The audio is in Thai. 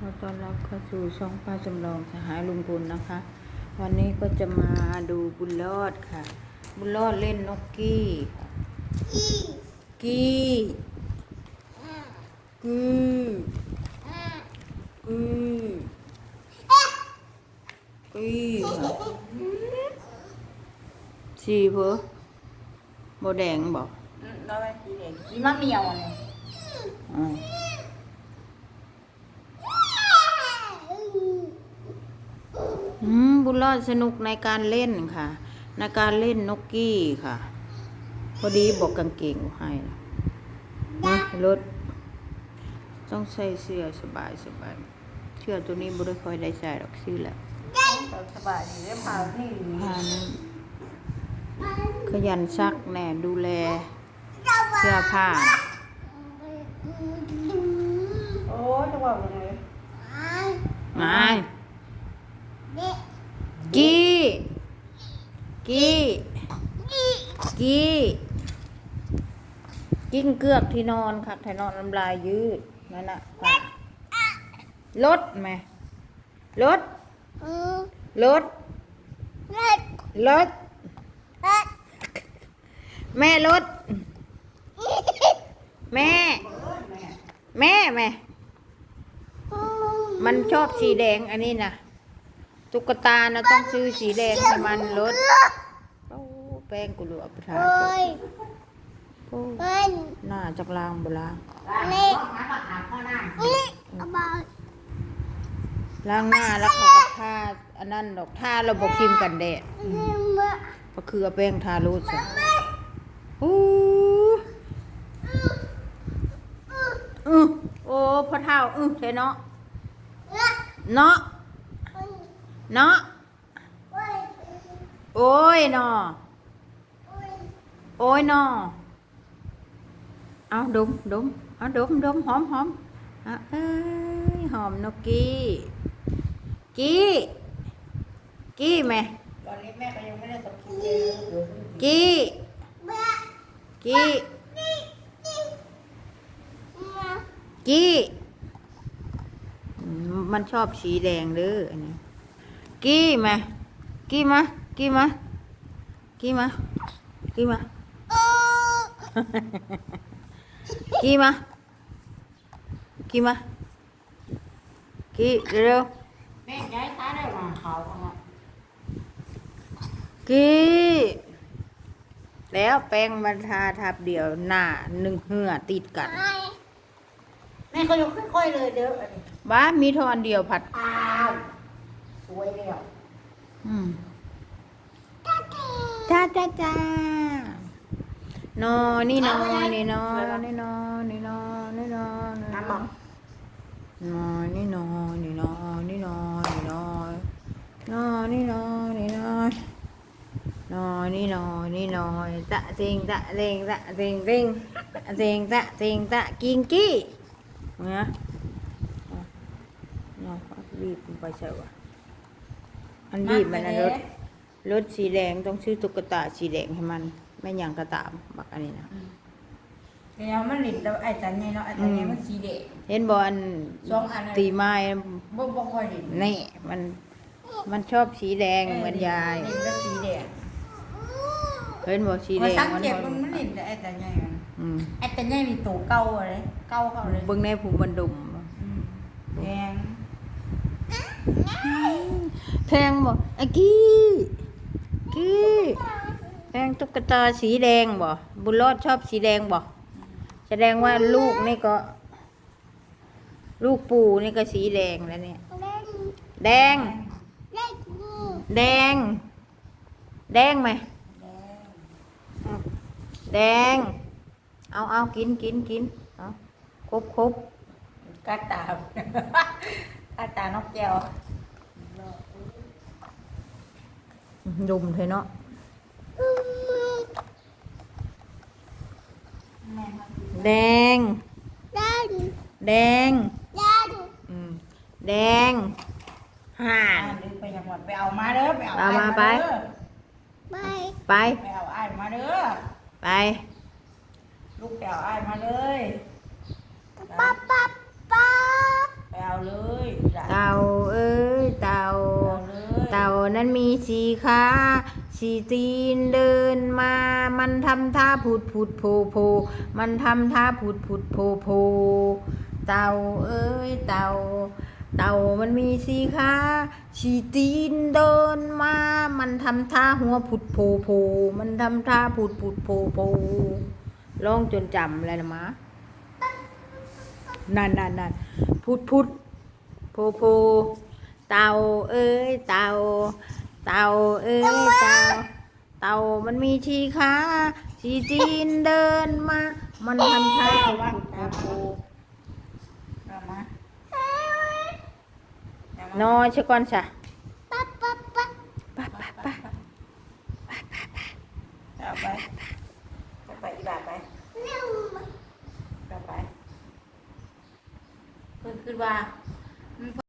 ขอต้อนรับเข้าสู่ช่องป้าจำลองสหายลุงพลนะคะ วันนี้ก็จะมาดูบุญรอดค่ะ บุญรอดเล่นนกกี้ค่ะกี้กี้กี้กี้ค่ะสีเพอโบแดงบอกแล้วไปสีแดงสีมะเมียวอะไร อ่าอืมบุญรอดสนุกในการเล่นค่ะ ในการเล่นนกกี้ค่ะ พอดีบอกกางเกงให้นะนะรถต้องใส่เสื้อสบายสบายเสื้อตัวนี้บุได้ค่อยได้ใส่หรอกซื้อแล้วสบายดีเรื่องพานี่ผ้านั้นขยันซักแน่ดูแลเสื้อผ้าโอ้จะว่ายังไง นายกี้ กี้กี้กิ้งเกือกที่นอนค่ะที่นอนน้ำลายยืดนั่นน่ะค่ะรถไหมรถรถรถแม่รถแม่ แม่แม่ มันชอบสีแดงอันนี้นะ ตุ๊กตานะต้องซื้อสีแดงให้มันลดโอ้แป้งกุหลาบประทานโอ้หน้าจากลางโบราณล้างหน้าแล้วเขาก็ทาอันนั้นดอกทาเราบอกครีมกันแดดก็คือเอาแป้งทารูดใส่โอ้อือโอ้พอเท่าอือใช่เนาะเนาะ เนาะโอ้ยเนาะโอ้ยเนาะเอาดมดมเอาดมดมหอมหอมเอาเอ้ยหอมนกกี้กี้กี้แม่ตอนนี้แม่ก็ยังไม่ได้สักทีเลยกี้กี้กี้อืมมันชอบสีแดงเด้ออันนี้ กี้มา กี้มา กี้มา กี้มา กี้มา กี้มา กี้มา กี้เร็วแม่ย้ายตาได้มาเขาเอาๆกี้แล้วแป้งมันทาทับเดียวหน้าหนึ่งเหือติดกัน แม่ก็ยกค่อยๆเลยเด้ออันนี้บ้านมีทอนเดียวผัดอ้า วสวยแล้วอืมจ้าจ้าจ้านอนี่นอนี่นอนี่นอนี่นอนี่นอนี่นน้ำอบอกนอนี่นอนี่นอนี่นอนี่นอนอนี่นอนี่นอนอนี่นอนี่นอจะเซิงจะเซิงจะเซิงเซิงเซิงจะเซิงจะกิงกี้เนี่ยเนาะบีบไปใส่วะ อันบีบมันนะรถรถสีแดงต้องซื้อตุ๊กตาสีแดงให้มัน ไม่อย่างกระตามบักอันนี้นะเดี๋ยวมันหลินแต่ไอ้จันเนี่ยเนาะไอ้จันเนี่ยมันสีแดงเห็นบอลสองอันเลยตีไม้บ่บ่ค่อยหลินนี่มันมันชอบสีแดงเหมือนยายหลินแล้วสีแดงเห็นบอสีพแดองสังมันเกตมันมันหลินแต่ไอ้จันเนี่ยมันอืมไอ้จันเนี่ยมีตัวเก่าอะไรเก่าเขาเลยเบิ่งในผูบันดุมอืมแดง แทงบ่ไอ้กี้กี้แทงตุ๊กตาสีแดงบ่บุญรอดชอบสีแดงบ่แสดงว่าลูกนี่ก็ ลูกปู่นี่ก็สีแดงแล้วเนี่ยแดง แดง แดงไหมแดง เอาเอากินกินกินเอาครบครบกาตากา ตานกแก้วดุมเถอะเนาะแม่มาแดง แดงอืมแดงห่าอ่านดึงไปยังหวัดไปเอามาเด้อไปเอาเอามาอ้ยไปเด้อไป ไปเอาไอ้ายมาเด้อ ไป ลูกไปเอาไอ้ายมาเลยป๊าป๊ ต่าเลยเต่าเอ้ยเต่า เต่านั้นมีสีขาสีตีนเดินมา มันทำท่าผุดผุดโผโผมันทำท่าผุดผุดโผโผเต่าเอ้ยเต่า เต่ามันมีสีขาสีตีนเดินมา มันทำท่าหัวผุดโผโผมันทำท่าผุดผุดโผโผร้องจนจำอะไรนะมะนั่นนั่นนั่น พุดพุดโผโผเต่าเอ้ยเต่าเต่าเอ้ยเต่าเต่ามันมีชีขาชีจีนเดินมา มันทำท่าผุดผุดโผโผเอามานอนชะก่อนซะ 对吧？